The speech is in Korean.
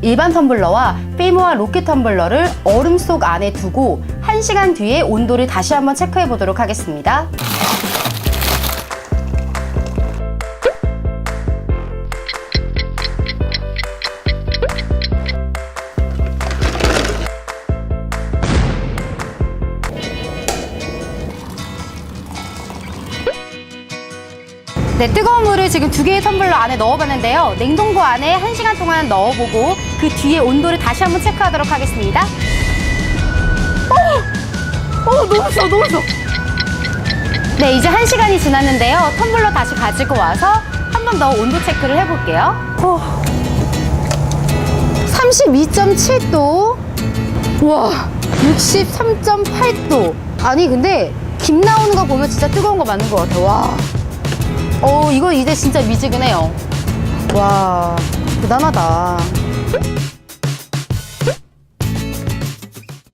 일반 텀블러와 피모와 로켓 텀블러를 얼음 속 안에 두고 1시간 뒤에 온도를 다시 한번 체크해 보도록 하겠습니다. 네, 뜨거운 물을 지금 두 개의 텀블러 안에 넣어봤는데요. 냉동고 안에 한시간 동안 넣어보고 그 뒤에 온도를 다시 한번 체크하도록 하겠습니다. 어! 어, 너무 써, 너무 써. 네, 이제 한시간이 지났는데요. 텀블러 다시 가지고 와서 한 번 더 온도 체크를 해볼게요. 어. 32.7도. 와, 63.8도. 아니, 근데 김 나오는 거 보면 진짜 뜨거운 거 맞는 것 같아. 와. 어, 이거 이제 진짜 미지근해요. 와, 대단하다.